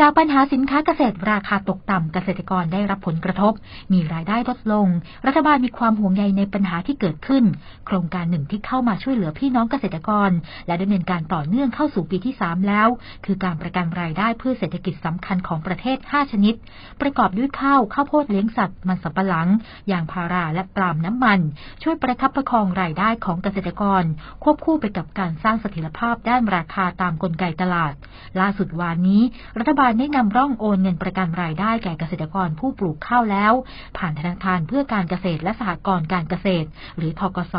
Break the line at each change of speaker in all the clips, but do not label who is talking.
จากปัญหาสินค้าเกษตรราคาตกต่ำเกษตรกรได้รับผลกระทบ มีรายได้ลดลง รัฐบาลมีความห่วงใยในปัญหาที่เกิดขึ้น โครงการหนึ่งที่เข้ามาช่วยเหลือพี่น้องเกษตรกร และดำเนินการต่อเนื่องเข้าสู่ปีที่ 3 แล้ว คือการประกันรายได้เพื่อเศรษฐกิจสำคัญของประเทศ 5 ชนิด ประกอบด้วยข้าวข้าวโพดเลี้ยงสัตว์มันสำปะหลังยางพาราและปาล์มน้ำมัน ช่วยประคับประคองรายได้ของเกษตรกร ควบคู่ไปกับการสร้างเสถียรภาพด้านราคาตามกลไกตลาด ล่าสุดวานนี้รัฐบาลได้นำร่องโอนเงินประกันรายได้แก่เกษตรกรผู้ปลูกข้าวแล้ว ผ่านธนาคารเพื่อการเกษตรและสหกรณ์การเกษตร หรือทกส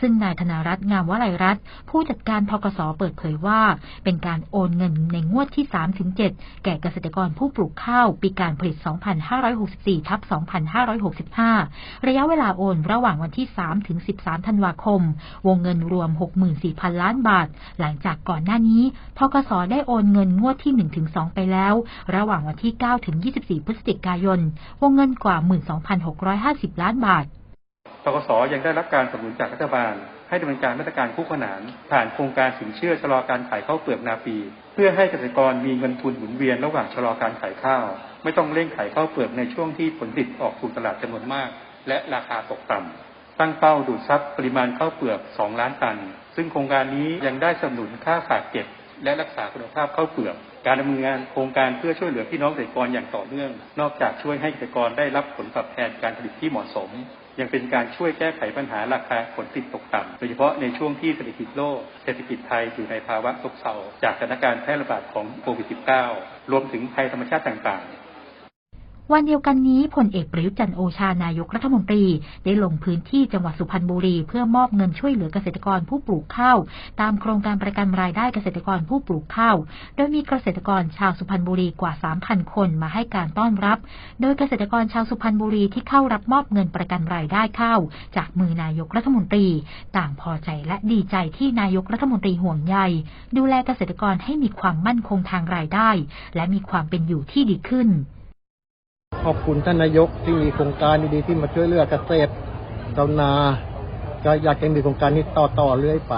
ซึ่งนายธนารัตน์งามวลัยรัตน์ผู้จัดการทกสเปิดเผยว่า เป็นการโอนเงินในงวดที่ 3-7 แก่เกษตรกรผู้ปลูกข้าว ปีการผลิต 2564ทับ2565 ระยะเวลาโอนระหว่างวันที่ 3-13 ธันวาคม วงเงินรวม 64,000 ล้านบาท หลังจากก่อนหน้านี้ทกสได้โอนเงินงวดที่ 1-2 ไปแล้ว ระหว่างวันที่ 9 ถึง 24 พฤศจิกายน วงเงินกว่า 12,650 ล้านบาท
ทกสยังได้รับการสนับสนุนจากรัฐบาล ให้ดำเนินการมาตรการคู่ขนาน ผ่านโครงการสินเชื่อชะลอการขายข้าวเปลือกนาปี เพื่อให้เกษตรกรมีเงินทุนหมุนเวียนระหว่างชะลอการขายข้าว ไม่ต้องเร่งขายข้าวเปลือกในช่วงที่ผลผลิตออกสู่ตลาดจำนวนมาก และราคาตกต่ำตั้งเป้าดูดซับปริมาณข้าวเปลือก 2 ล้านตัน ซึ่งโครงการนี้ยังได้สนับสนุนค่าฝากเก็บ และรักษาคุณภาพข้าวเปลือก การดำเนินงานโครงการเพื่อช่วยเหลือพี่น้องเกษตรกรอย่างต่อเนื่อง นอกจากช่วยให้เกษตรกรได้รับผลตอบแทนการผลิตที่เหมาะสม ยังเป็นการช่วยแก้ไขปัญหาราคาผลผลิตตกต่ำโดยเฉพาะในช่วงที่เศรษฐกิจโลกเศรษฐกิจไทยอยู่ในภาวะซบเซาจากสถานการณ์แพร่ระบาดของโควิด -19 รวมถึงภัยธรรมชาติต่างๆ
วันเดียวกันนี้พลเอกประยุทธ์จันโอชานายกรัฐมนตรี ได้ลงพื้นที่จังหวัดสุพรรณบุรี เพื่อมอบเงินช่วยเหลือเกษตรกรผู้ปลูกข้าว ตามโครงการประกันรายได้เกษตรกรผู้ปลูกข้าว โดยมีเกษตรกรชาวสุพรรณบุรีกว่า 3,000 คนมาให้การต้อนรับ โดยเกษตรกรชาวสุพรรณบุรีที่เข้ารับมอบเงินประกันรายได้ข้าวจากมือนายกรัฐมนตรี ต่างพอใจและดีใจที่นายกรัฐมนตรีห่วงใยดูแลเกษตรกรให้มีความมั่นคงทางรายได้ และมีความเป็นอยู่ที่ดีขึ้น
ขอบคุณท่านนายกที่มีโครงการดีๆที่มาช่วยเหลือเกษตรชาวนา ก็อยากจะมีโครงการนี้ต่อๆเรื่อยไป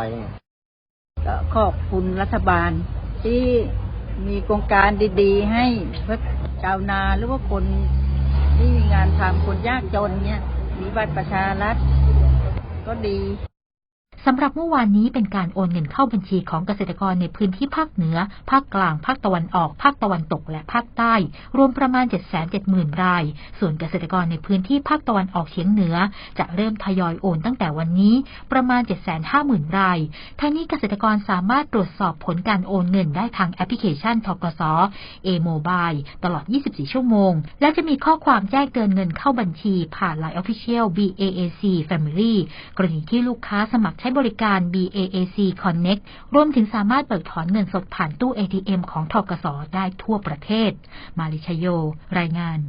ก็ขอบคุณรัฐบาล ที่มีโครงการดีๆ ให้เพื่อชาวนาหรือว่าคนที่มีงานทำคนยากจนเนี่ยมีบัตรประชารัฐก็ดี
สำหรับเมื่อวานนี้เป็นการโอนเงินเข้าบัญชีของเกษตรกรในพื้นที่ภาคเหนือ ภาคกลาง ภาคตะวันออก ภาคตะวันตก และภาคใต้ รวมประมาณ 770,000 ราย ส่วนเกษตรกรในพื้นที่ภาคตะวันออกเฉียงเหนือ จะเริ่มทยอยโอนตั้งแต่วันนี้ประมาณ 750,000 รายทั้งนี้เกษตรกรสามารถตรวจสอบผลการโอนเงินได้ทางแอปพลิเคชันทกส A-Mobile ตลอด 24 ชั่วโมง และจะมีข้อความแจ้งเตือนเงินเข้าบัญชีผ่าน Line Official BAAC Family กรณีที่ลูกค้าสมัครใช้บริการ BAAC Connect รวมถึงสามารถเบิกถอนเงินสดผ่านตู้ ATM ของทกสได้ทั่วประเทศ มาริชโย รายงาน